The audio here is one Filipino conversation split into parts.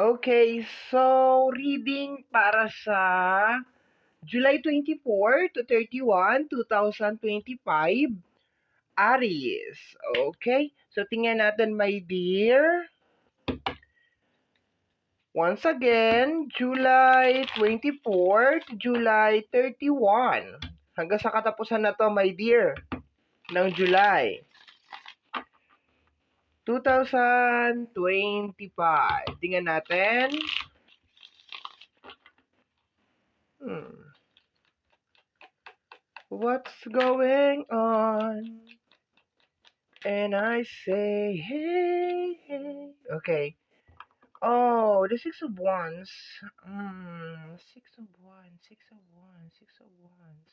Okay, so reading para sa July 24 to 31, 2025, Aries. Okay, so tingnan natin, my dear. Once again, July 24 to July 31. Hanggang sa katapusan na to, my dear, ng July. 2025. Tingnan natin. Hmm. What's going on? And I say, hey, hey. Okay. Oh, the Six of Wands. Hmm. Six of Wands, Six of Wands, Six of Wands.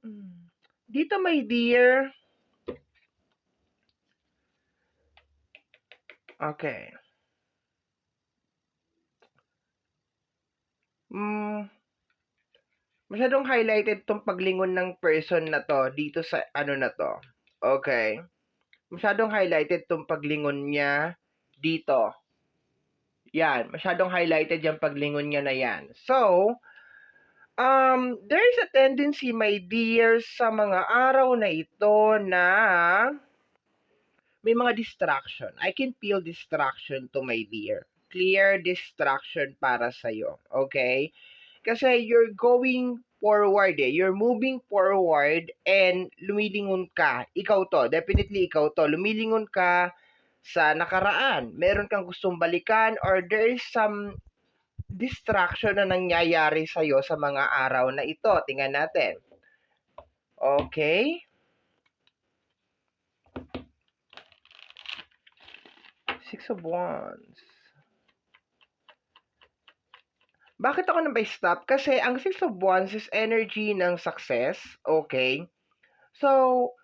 Hmm. Dito, my dear. Okay. Hmm. Masyadong highlighted tong paglingon ng person na to dito sa ano na to. Okay. Masyadong highlighted tong paglingon niya dito. Yan, masyadong highlighted yung paglingon niya na yan. So, um, there is a tendency, my dear, sa mga araw na ito na may mga distraction. I can feel distraction to my dear. Clear distraction para sa'yo. Okay? Kasi you're going forward eh. You're moving forward and lumilingon ka. Ikaw to. Definitely ikaw to. Lumilingon ka sa nakaraan. Meron kang gustong balikan or there is some distraction na nangyayari sa'yo sa mga araw na ito. Tingnan natin. Okay? Six of Wands. Bakit ako nabay stop? Kasi ang Six of Wands is energy ng success. Okay? So,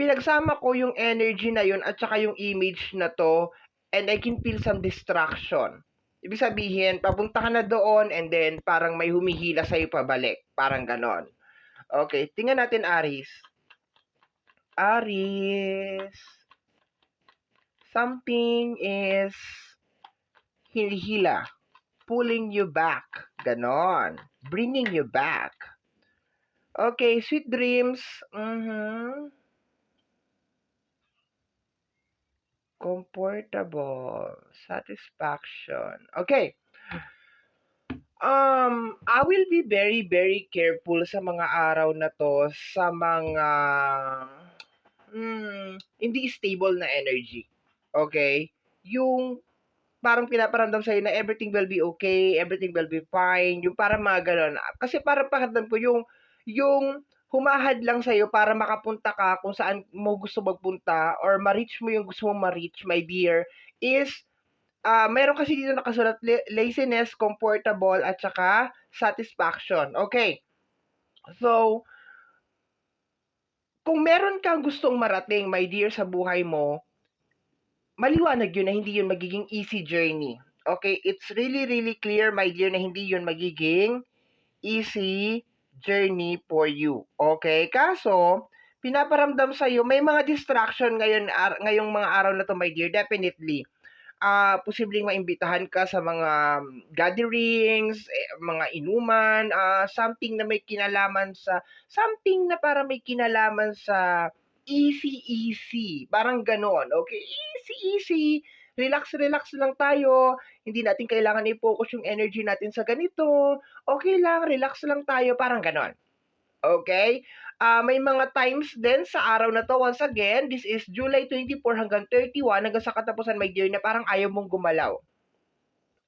pinagsama ko yung energy na yun at saka yung image na to and I can feel some distraction. Ibig sabihin, papunta ka na doon and then parang may humihila sa'yo pabalik. Parang ganon. Okay, tingnan natin Aries. Aries. Something is hinihila. Pulling you back. Ganon. Bringing you back. Okay, sweet dreams. Mm-hmm. Comfortable. Satisfaction. Okay. Um, I will be very, very careful sa mga araw na to sa mga hmm, hindi stable na energy. Okay? Yung parang pinaparamdam sa'yo na everything will be okay, everything will be fine, yung parang mga ganon. Kasi parang pakiramdam ko yung, yung humahad lang sa'yo para makapunta ka kung saan mo gusto magpunta or ma-reach mo yung gusto mong ma-reach, my dear, is uh, meron kasi dito nakasulat laziness, comfortable, at saka satisfaction. Okay. So, kung meron kang gustong marating, my dear, sa buhay mo, maliwanag yun na hindi yun magiging easy journey. Okay? It's really, really clear, my dear, na hindi yun magiging easy journey for you. Okay? Kaso, pinaparamdam sa'yo, may mga distraction ngayon, ar- ngayong mga araw na to, my dear, definitely uh, posibleng maimbitahan ka sa mga gatherings, eh, mga inuman, uh, something na may kinalaman sa, something na para may kinalaman sa easy, easy. Parang ganon, okay? Easy, easy. Relax, relax lang tayo. Hindi natin kailangan i-focus yung energy natin sa ganito. Okay lang, relax lang tayo. Parang ganon. Okay? Uh, may mga times din sa araw na to, once again, this is July 24 hanggang 31, hanggang sa katapusan, my dear, na parang ayaw mong gumalaw.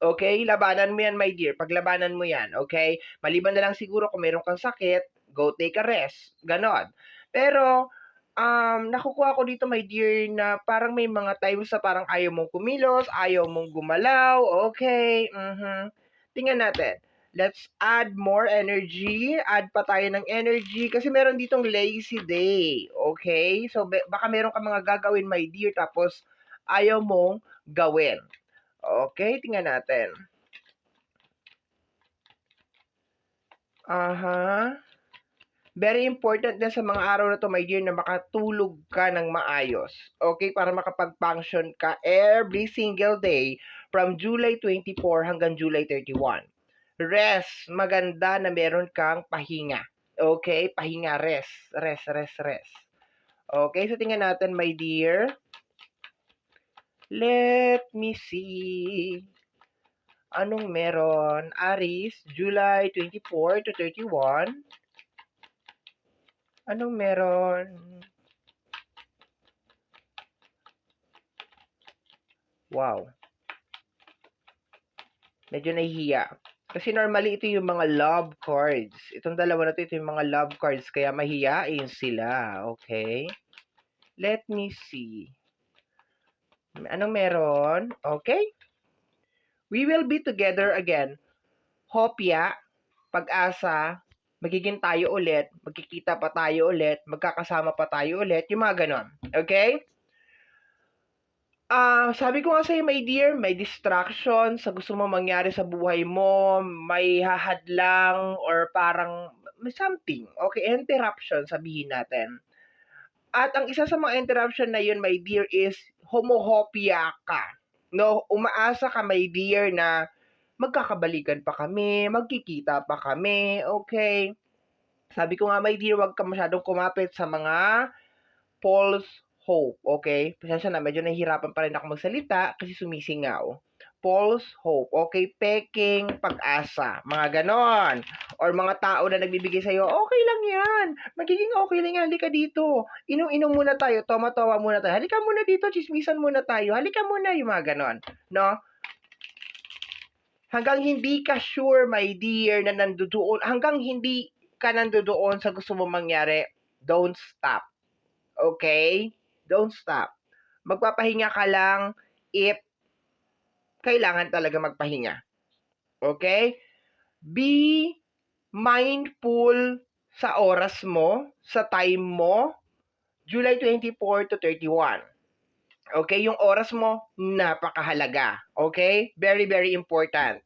Okay? Labanan mo yan, my dear. Paglabanan mo yan, okay? Maliban na lang siguro kung meron kang sakit, go take a rest. Ganon. Pero, um, nakukuha ko dito, my dear, na parang may mga times sa parang ayaw mong kumilos, ayaw mong gumalaw, okay? Mm-hmm. Tingnan natin let's add more energy. Add pa tayo ng energy kasi meron ditong lazy day. Okay? So, baka meron ka mga gagawin, my dear, tapos ayaw mong gawin. Okay? Tingnan natin. Aha. Very important din sa mga araw na to, my dear, na makatulog ka ng maayos. Okay? Para makapag-function ka every single day from July 24 hanggang July 31. Rest. Maganda na meron kang pahinga. Okay? Pahinga, rest. Rest, rest, rest. Okay? So, tingnan natin, my dear. Let me see. Anong meron? Aris, July 24 to 31. Anong meron? Wow. Medyo nahihiya. Kasi normally ito yung mga love cards. Itong dalawa na to, ito yung mga love cards. Kaya mahihiyain sila. Okay? Let me see. Anong meron? Okay? We will be together again. Hopya, pag-asa, magiging tayo ulit, magkikita pa tayo ulit, magkakasama pa tayo ulit, yung mga ganon. Okay? Ah, sabi ko nga sa'yo, my dear, may distraction sa gusto mo mangyari sa buhay mo, may hahadlang or parang something. Okay, interruption sabihin natin. At ang isa sa mga interruption na yun, my dear, is homohopia ka. No, umaasa ka, my dear, na magkakabalikan pa kami, magkikita pa kami, okay? Sabi ko nga, my dear, wag ka masyadong kumapit sa mga false hope, okay? Pasensya na, medyo nahihirapan pa rin ako magsalita kasi sumisingaw. False hope, okay? Peking pag-asa, mga ganon. Or mga tao na nagbibigay sa'yo, okay lang yan, magiging okay lang yan, halika dito. Inom-inom muna tayo, toma-tawa muna tayo. Halika muna dito, chismisan muna tayo. Halika muna, yung mga ganon. No? Hanggang hindi ka sure, my dear, na nandoon, hanggang hindi ka nandoon sa gusto mo mangyari, don't stop. Okay? Don't stop. Magpapahinga ka lang if kailangan talaga magpahinga. Okay? Be mindful sa oras mo, sa time mo, July 24 to 31. Okay? Yung oras mo, napakahalaga. Okay? Very, very important.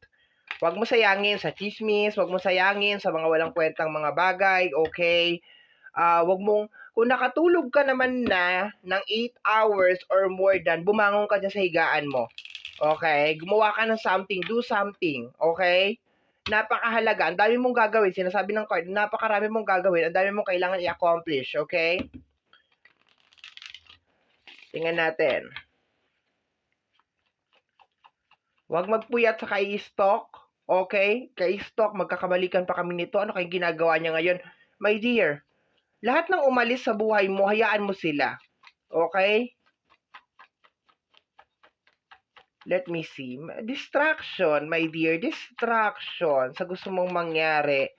Huwag mo sayangin sa chismis, huwag mo sayangin sa mga walang kwentang mga bagay, okay? Ah, wag mong kung nakatulog ka naman na ng 8 hours or more than, bumangon ka dyan sa higaan mo. Okay? Gumawa ka ng something, do something. Okay? Napakahalaga. Ang dami mong gagawin. Sinasabi ng card, napakarami mong gagawin. Ang dami mong kailangan i-accomplish. Okay? Tingnan natin. Huwag magpuyat sa kay-stock. Okay? Kay-stock, magkakamalikan pa kami nito. Ano kayong ginagawa niya ngayon? My dear, lahat ng umalis sa buhay mo, hayaan mo sila. Okay? Let me see. Distraction, my dear. Distraction sa gusto mong mangyari.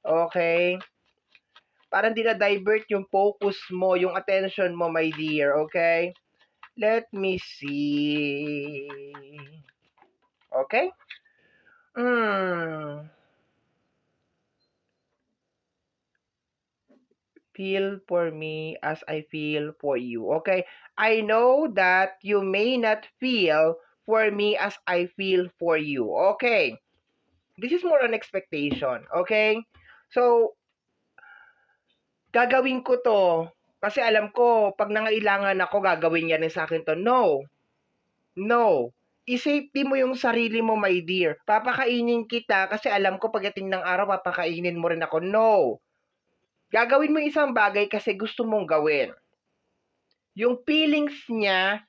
Okay? Parang dinadivert yung focus mo, yung attention mo, my dear. Okay? Let me see. Okay? Hmm. Feel for me as I feel for you. Okay? I know that you may not feel for me as I feel for you. Okay? This is more on expectation. Okay? So, gagawin ko to kasi alam ko, pag nangailangan ako, gagawin niya rin sa akin to. No. No. I-safety mo yung sarili mo, my dear. Papakainin kita kasi alam ko pagdating ng araw, papakainin mo rin ako. No. Gagawin mo isang bagay kasi gusto mong gawin. Yung feelings niya,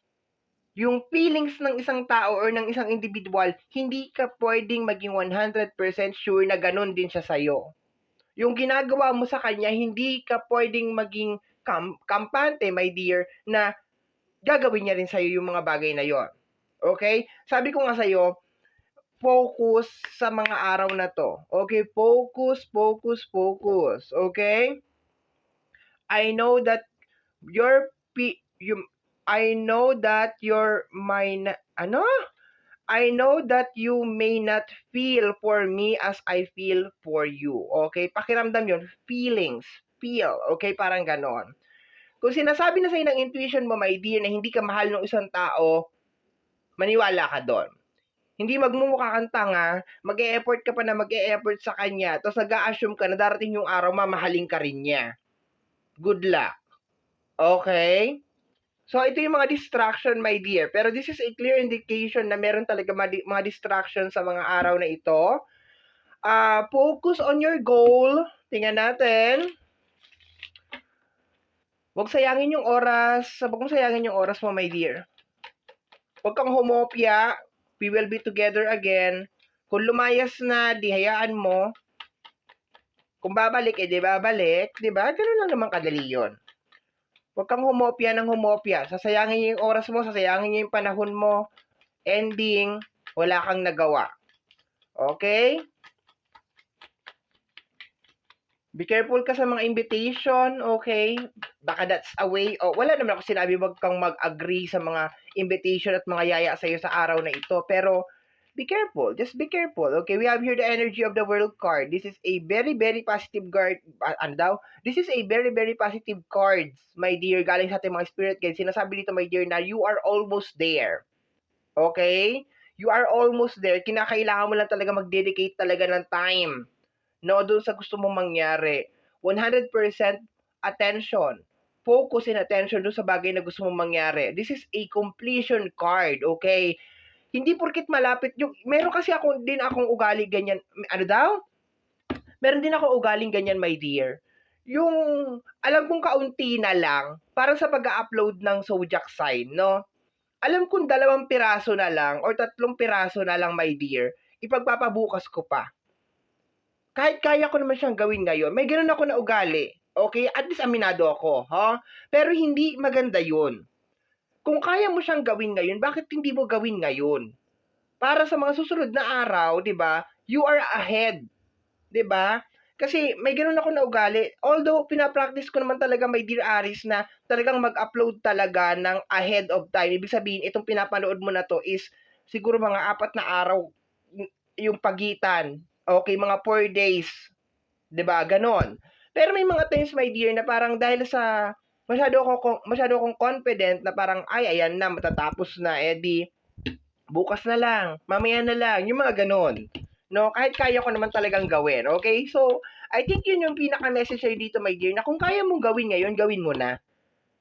yung feelings ng isang tao or ng isang individual, hindi ka pwedeng maging 100% sure na ganun din siya sa'yo. Yung ginagawa mo sa kanya, hindi ka pwedeng maging kam- kampante, my dear, na gagawin niya rin sa'yo yung mga bagay na yon. Okay? Sabi ko nga sa'yo, focus sa mga araw na to. Okay? Focus, focus, focus. Okay? I know that your you I know that your mind ano? I know that you may not feel for me as I feel for you. Okay? Pakiramdam yon feelings, feel. Okay? Parang ganon. Kung sinasabi na sa'yo ng intuition mo, my dear, na hindi ka mahal ng isang tao, maniwala ka doon. Hindi magmumukha kang tanga, mag-e-effort ka pa na mag-e-effort sa kanya, tapos nag-a-assume ka na darating yung araw mamahalin ka rin niya. Good luck. Okay? So, ito yung mga distraction, my dear. Pero this is a clear indication na meron talaga mga, distraction sa mga araw na ito. Ah, focus on your goal. Tingnan natin. Huwag sayangin yung oras. Huwag mong sayangin yung oras mo, my dear. Huwag kang humopya. We will be together again. Kung lumayas na, di hayaan mo. Kung babalik, eh di babalik. Di ba? Ganun lang naman kadali yun. Huwag kang humopya ng humopya. Sasayangin niyo yung oras mo, sasayangin niyo yung panahon mo. Ending, wala kang nagawa. Okay? Be careful ka sa mga invitation, okay? Baka that's a way. Oh, wala naman ako sinabi wag kang mag-agree sa mga invitation at mga yaya sa iyo sa araw na ito. Pero, be careful. Just be careful. Okay, we have here the energy of the world card. This is a very, very positive card. Ano daw? This is a very, very positive cards, my dear. Galing sa ating mga spirit guides. Sinasabi dito, my dear, na you are almost there. Okay? You are almost there. Kinakailangan mo lang talaga mag-dedicate talaga ng time. No, doon sa gusto mong mangyari. 100% attention. Focus and attention doon sa bagay na gusto mong mangyari. This is a completion card, okay? Hindi porkit malapit yung meron kasi ako din akong ugali ganyan. Ano daw? Meron din ako ugaling ganyan, my dear. Yung alam kong kaunti na lang, parang sa pag-upload ng zodiac sign, no? Alam kong dalawang piraso na lang or tatlong piraso na lang, my dear, ipagpapabukas ko pa. Kahit kaya ko naman siyang gawin ngayon, may ganun ako na ugali. Okay? At least aminado ako, ha? Pero hindi maganda yun. Kung kaya mo siyang gawin ngayon, bakit hindi mo gawin ngayon? Para sa mga susunod na araw, 'di ba? You are ahead. 'Di ba? Kasi may ganun ako na ugali. Although pinapractice ko naman talaga may dear Aris na talagang mag-upload talaga ng ahead of time. Ibig sabihin, itong pinapanood mo na to is siguro mga apat na araw yung pagitan. Okay, mga 4 days. 'Di ba? Ganon. Pero may mga times, my dear, na parang dahil sa masyado ako masyado akong confident na parang ay ayan na matatapos na eh bukas na lang, mamaya na lang, yung mga ganon. No, kahit kaya ko naman talagang gawin. Okay? So, I think yun yung pinaka-message sa'yo dito, my dear, na kung kaya mong gawin ngayon, gawin mo na.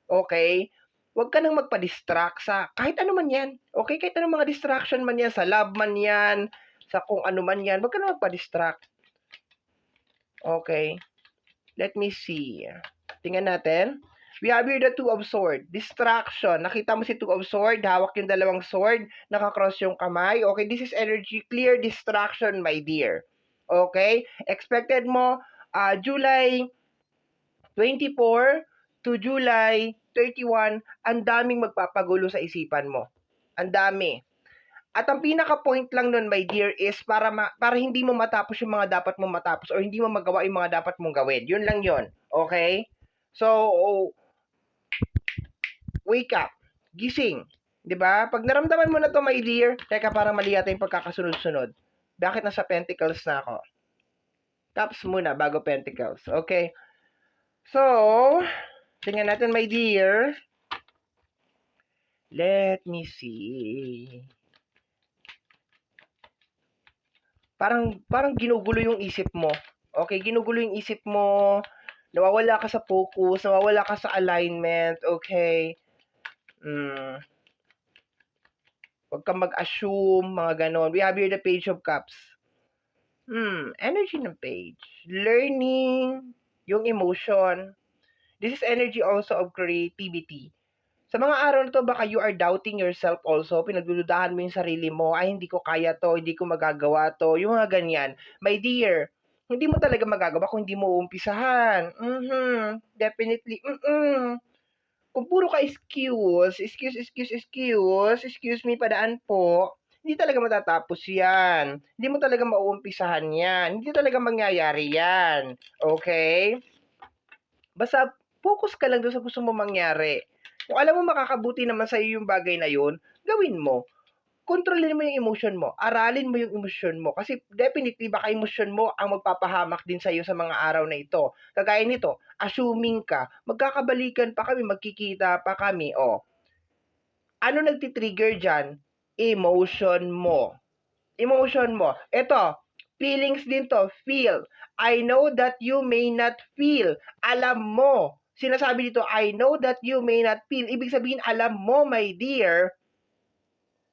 Okay? Huwag ka nang magpa-distract sa kahit ano man yan. Okay? Kahit anong mga distraction man yan, sa love man yan, sa kung ano man yan, huwag ka nang magpa-distract. Okay? Let me see. Tingnan natin. We have here the two of sword. Distraction. Nakita mo si two of sword, hawak yung dalawang sword, nakakross yung kamay. Okay, this is energy clear distraction, my dear. Okay? Expected mo uh, July 24 to July 31, ang daming magpapagulo sa isipan mo. Ang dami. At ang pinaka-point lang nun, my dear, is para ma- para hindi mo matapos yung mga dapat mo matapos or hindi mo magawa yung mga dapat mong gawin. Yun lang yun. Okay? So, wake up. Gising. 'Di ba? Pag naramdaman mo na to, my dear, teka parang mali yata yung pagkakasunod-sunod. Bakit nasa pentacles na ako? Cups muna bago pentacles. Okay? So, tingnan natin, my dear. Let me see. Parang parang ginugulo yung isip mo. Okay, ginugulo yung isip mo. Nawawala ka sa focus, nawawala ka sa alignment, okay? Mm. Huwag kang mag-assume, mga ganon. We have here the page of cups. Hmm, energy ng page. Learning, yung emotion. This is energy also of creativity. Sa mga araw na to, baka you are doubting yourself also. Pinagdududahan mo yung sarili mo. Ay, hindi ko kaya to, hindi ko magagawa to. Yung mga ganyan. My dear, hindi mo talaga magagawa kung hindi mo uumpisahan. Mm-hmm. Definitely. Mm-mm. Kung puro ka excuse, excuse, excuse, excuse, excuse me, padaan po, hindi talaga matatapos yan. Hindi mo talaga mauumpisahan yan. Hindi talaga mangyayari yan. Okay? Basta focus ka lang doon sa gusto mo mangyari. Kung alam mo makakabuti naman sa iyo yung bagay na yun, gawin mo. Kontrolin mo yung emotion mo. Aralin mo yung emotion mo. Kasi definitely baka emotion mo ang magpapahamak din sa iyo sa mga araw na ito. Kagaya nito, assuming ka, magkakabalikan pa kami, magkikita pa kami. O, ano nagtitrigger dyan? Emotion mo. Emotion mo. Ito, feelings din to. Feel. I know that you may not feel. Alam mo. Sinasabi dito, I know that you may not feel. Ibig sabihin, alam mo, my dear,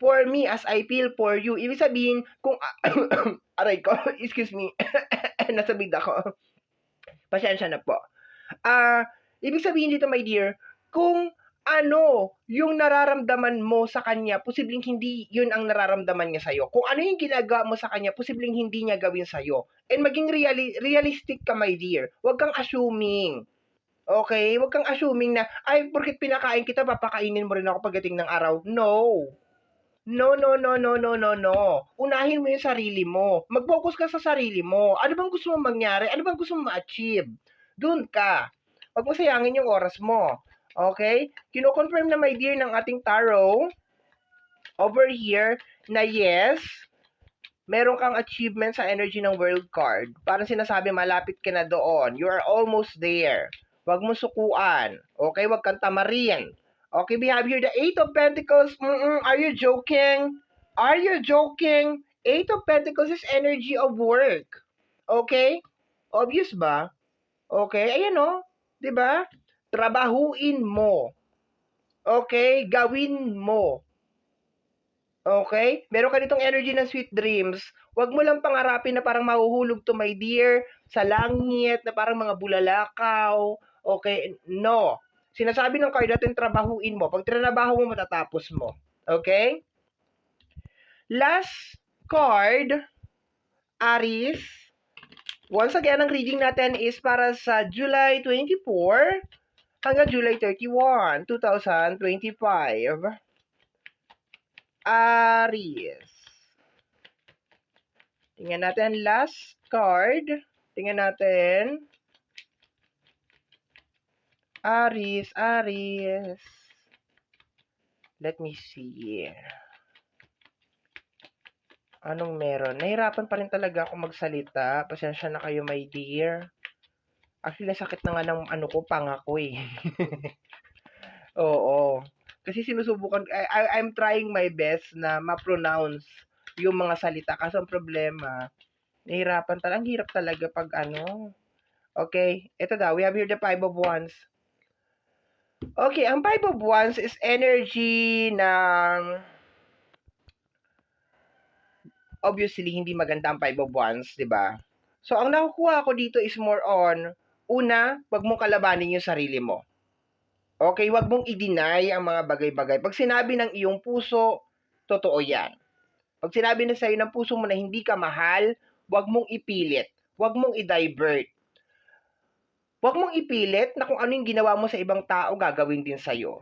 for me as I feel for you. Ibig sabihin, kung... aray ko, excuse me. Nasa bigda ko. Pasensya na po. Ah, ibig sabihin dito, my dear, kung ano yung nararamdaman mo sa kanya, posibleng hindi yun ang nararamdaman niya sa'yo. Kung ano yung ginagawa mo sa kanya, posibleng hindi niya gawin sa'yo. And maging reali- realistic ka, my dear. Huwag kang assuming. Okay? Huwag kang assuming na, ay, porkit pinakain kita, papakainin mo rin ako pagdating ng araw. No. No, no, no, no, no, no, no. Unahin mo yung sarili mo. Mag-focus ka sa sarili mo. Ano bang gusto mo mangyari? Ano bang gusto mo ma-achieve? Doon ka. Huwag mo sayangin yung oras mo. Okay? Kino-confirm na my dear ng ating tarot over here na yes, meron kang achievement sa energy ng world card. Parang sinasabi, malapit ka na doon. You are almost there. Huwag mo sukuan. Okay? Huwag kang tamarin. Okay, we have here the Eight of Pentacles. Mm-mm, are you joking? Are you joking? Eight of Pentacles is energy of work. Okay? Obvious ba? Okay? Ayan o. 'Di ba? Trabahuin mo. Okay? Gawin mo. Okay? Meron ka ditong energy ng sweet dreams. Huwag mo lang pangarapin na parang mahuhulog to my dear sa langit na parang mga bulalakaw. Okay? No. Sinasabi ng card natin, trabahuin mo. Pag trinabaho mo, matatapos mo. Okay? Last card, Aris. Once again, ang reading natin is para sa July 24 hanggang July 31, 2025. Aries. Tingnan natin last card. Tingnan natin. Aries, Aries. Let me see. Anong meron? Nahirapan pa rin talaga ako magsalita. Pasensya na kayo, my dear. Actually, nasakit na nga ng ano ko, pangako eh. Oo. Kasi sinusubukan, I, I, I'm trying my best na ma-pronounce yung mga salita. Kaso ang problema, nahirapan talaga. Ang hirap talaga pag ano. Okay, ito daw. We have here the Five of Wands. Okay, ang Five of Wands is energy ng obviously hindi maganda ang Five of Wands, 'di ba? So ang nakukuha ko dito is more on una, wag mong kalabanin yung sarili mo. Okay, wag mong i-deny ang mga bagay-bagay. Pag sinabi ng iyong puso, totoo 'yan. Pag sinabi na sa'yo ng puso mo na hindi ka mahal, wag mong ipilit. Wag mong i-divert. Huwag mong ipilit na kung ano yung ginawa mo sa ibang tao, gagawin din sa'yo.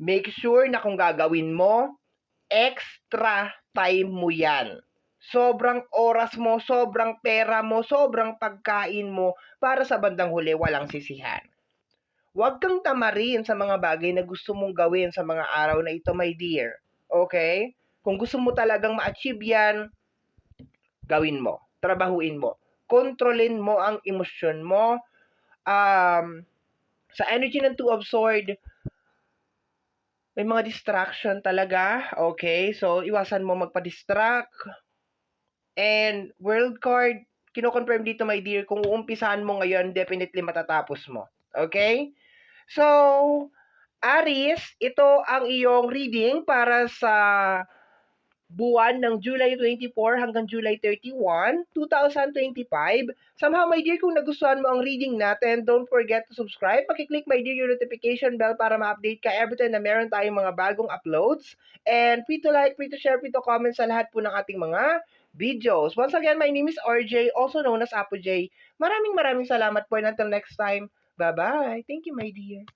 Make sure na kung gagawin mo, extra time mo yan. Sobrang oras mo, sobrang pera mo, sobrang pagkain mo, para sa bandang huli, walang sisihan. Huwag kang tamarin sa mga bagay na gusto mong gawin sa mga araw na ito, my dear. Okay? Kung gusto mo talagang ma-achieve yan, gawin mo. Trabahuin mo. Kontrolin mo ang emosyon mo, um, sa energy ng Two of Sword, may mga distraction talaga. Okay? So, iwasan mo magpa-distract. And, world card, kino-confirm dito, my dear, kung uumpisahan mo ngayon, definitely matatapos mo. Okay? So, Aris, ito ang iyong reading para sa buwan ng July 24 hanggang July 31, 2025. Somehow, my dear, kung nagustuhan mo ang reading natin, don't forget to subscribe. Pakiclick, my dear, yung notification bell para ma-update ka every time na meron tayong mga bagong uploads. And free to like, free to share, free to comment sa lahat po ng ating mga videos. Once again, my name is RJ, also known as Apo J. Maraming maraming salamat po and until next time, bye-bye. Thank you, my dear.